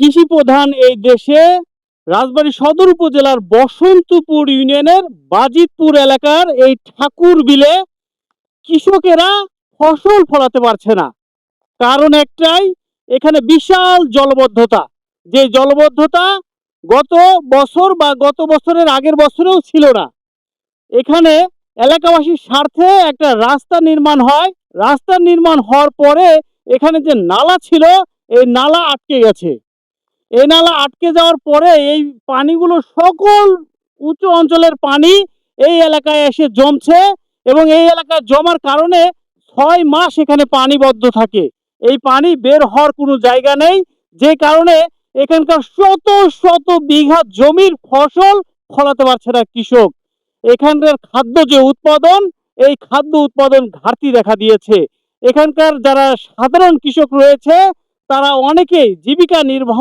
কৃষি প্রধান এই দেশে রাজবাড়ী সদর উপজেলার বসন্তপুর ইউনিয়নের বাজিতপুর এলাকার এই ঠাকুর বিলে কৃষকেরা ফসল ফলাতে পারছে না। কারণ একটাই, এখানে বিশাল জলবদ্ধতা। যে জলবদ্ধতা গত বছর বা গত বছরের আগের বছরেও ছিল না। এখানে এলাকাবাসীর স্বার্থে একটা রাস্তা নির্মাণ হয়। রাস্তা নির্মাণ হওয়ার পরে এখানে যে নালা ছিল, এই নালা আটকে গেছে। এই নালা আটকে যাওয়ার পরে এই পানিগুলো সকল উঁচু অঞ্চলের পানি এই এলাকায় এসে জমছে এবং এই এলাকায় জমার কারণে ছয় মাস এখানে পানিবদ্ধ থাকে। এই পানি বের হওয়ার কোনো জায়গা নেই, যে কারণে এখানকার শত শত বিঘা জমির ফসল ফলাতে পারছে না কৃষক। এখানকার খাদ্য যে উৎপাদন, এই খাদ্য উৎপাদন ঘাটতি দেখা দিয়েছে। এখানকার যারা সাধারণ কৃষক রয়েছে, তারা অনেকেই জীবিকা নির্বাহ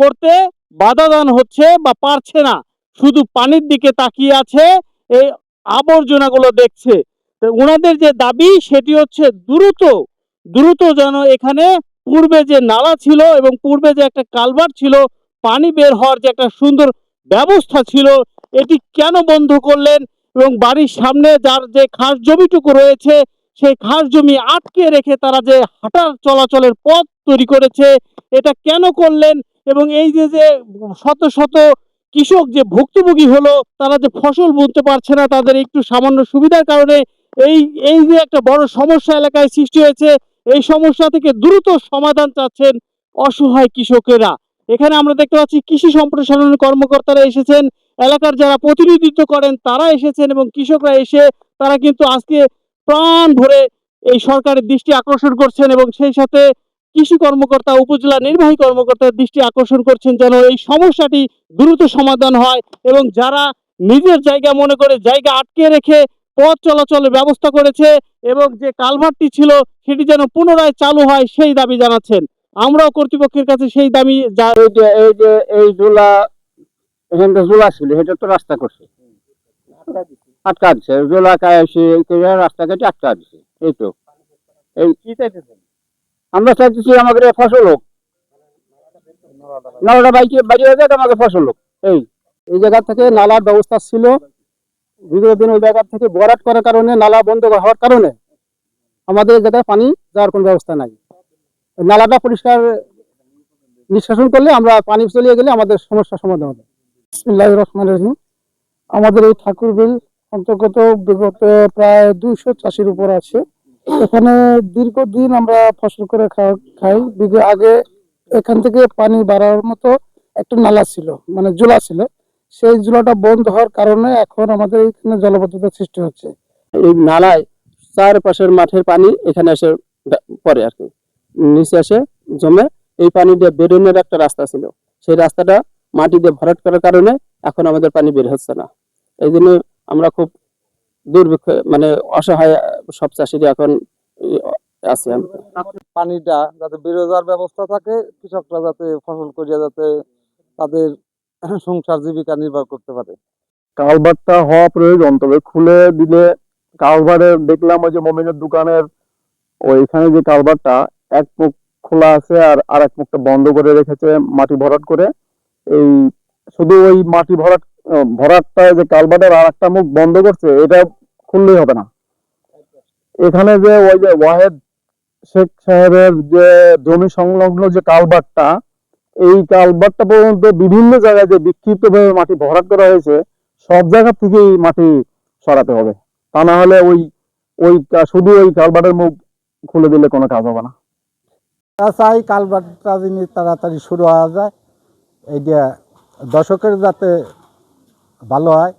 করতে বাধাদান হচ্ছে বা পারছে না। শুধু পানির দিকে তাকিয়ে আছে, এই আবর্জনাগুলো দেখছে। তো ওনাদের যে দাবি, সেটি হচ্ছে দ্রুত দ্রুত যেন এখানে পূর্বে যে নালা ছিল এবং পূর্বে যে একটা কালভার ছিল, পানি বের হওয়ার যে একটা সুন্দর ব্যবস্থা ছিল, এটি কেন বন্ধ করলেন এবং বাড়ির সামনে যার যে খাস জমিটুকু রয়েছে, সেই খাস জমি আটকে রেখে তারা যে হাঁটার চলাচলের পথ তৈরি করেছে, এটা কেন করলেন? এবং এই যে যে শত শত কৃষক যে ভুক্তভোগী হলো, তারা যে ফসল বুনতে পারছে না, তাদের একটু সামান্য সুবিধার কারণে এই এই যে একটা বড় সমস্যা এলাকায় সৃষ্টি হয়েছে, এই সমস্যা থেকে দ্রুত সমাধান চাচ্ছেন অসহায় কৃষকেরা। এখানে আমরা দেখতে পাচ্ছি কৃষি সম্প্রসারণ কর্মকর্তারা এসেছেন। এলাকার যারা প্রতিনিধিত্ব করেন, তারা এসেছেন এবং কৃষকরা এসে, তারা কিন্তু আজকে প্রাণ ভরে এই সরকারের দৃষ্টি আকর্ষণ করছেন এবং সেই সাথে কৃষি কর্মকর্তা উপজেলা নির্বাহী কর্মকর্তার দৃষ্টি আকর্ষণ করছেন যেন এই সমস্যাটি দ্রুত সমাধান হয় এবং যারা নিজের জায়গা মনে করে জায়গা আটকে রেখে পথ চলাচলের ব্যবস্থা করেছে এবং যে কালভারটি ছিল সেটি যেন পুনরায় চালু হয় সেই দাবি জানাচ্ছেন। আমরাও কর্তৃপক্ষের কাছে সেই দাবি এই যে এই জোলা এখানটা জোলা ছিল সেটা তো রাস্তা করছে। আটকা দিচ্ছে জোলা কায় রাস্তা কেটে আটকা দিচ্ছে এই তো। এই কি চাইতেছেন? আমরা চাইতেছি আমাদের ফসল হোক। নালাটা বাইকে হয়ে যাক, আমাদের ফসল হোক। এই এই জায়গা থেকে নালার ব্যবস্থা ছিল। বিগত দিন ওই জায়গা থেকে বরাট করার কারণে নালা বন্ধ হওয়ার কারণে আমাদের এই জায়গায় পানি যাওয়ার কোনো ব্যবস্থা নাই। নালাটা পরিষ্কার নিষ্কাশন করলে আমরা পানি চলিয়ে গেলে আমাদের সমস্যার সমাধান হবে। বিসমিল্লাহির রহমানির রহিম। আমাদের এই ঠাকুর বিল অন্তর্গত বিগত প্রায় দুইশো চাষির উপর আছে। এখানে দীর্ঘদিন আমরা ফসল করে খাই। বিগত আগে এখান থেকে পানি বাড়ার মতো একটা নালা ছিল মানে জোলা ছিল। সেই জোলাটা বন্ধ হওয়ার কারণে এখন আমাদের এখানে জলবদ্ধতার সৃষ্টি হচ্ছে। এই নালায় চারপাশের মাঠের পানি এখানে এসে পড়ে আর কি। নিচে এসে জমে এই পানি দিয়ে বেরোনোর একটা রাস্তা ছিল। সেই রাস্তাটা মাটি দিয়ে ভরাট করার কারণে এখন আমাদের পানি বের হচ্ছে না। এই জন্য আমরা খুব দুর্ভিক্ষ মানে অসহায় সব চাষিরা এখন আছে। পানিটা যাতে বেরো যাওয়ার ব্যবস্থা থাকে কৃষকরা যাতে ফসল করিয়া যাতে তাদের সংসার জীবিকা নির্বাহ করতে পারে। কালভারটা হওয়া প্রয়োজন তবে খুলে দিলে কালভারে দেখলাম ওই যে মমিনের দোকানের ওইখানে যে কালভারটা এক মুখ খোলা আছে আর আর এক মুখটা বন্ধ করে রেখেছে মাটি ভরাট করে। এই শুধু ওই মাটি ভরাট ভরাটটা যে কালভার্টের আর একটা মুখ বন্ধ করছে, এটা খুললেই হবে না। এখানে যে ওই যে ওয়াহেদ শেখ সাহেবের যে জমি সংলগ্ন যে কালভারটা এই কালভারটা পর্যন্ত বিভিন্ন জায়গায় যে বিক্ষিপ্ত ভাবে মাটি ভরাট করা হয়েছে, সব জায়গা থেকেই মাটি সরাতে হবে। তা না হলে ওই ওই শুধু ওই কালভার্টের মুখ খুলে দিলে কোনো কাজ হবে না। তা চাই কালবারটা যিনি তাড়াতাড়ি শুরু হওয়া যায় এইটা দশকের যাতে ভালো হয়।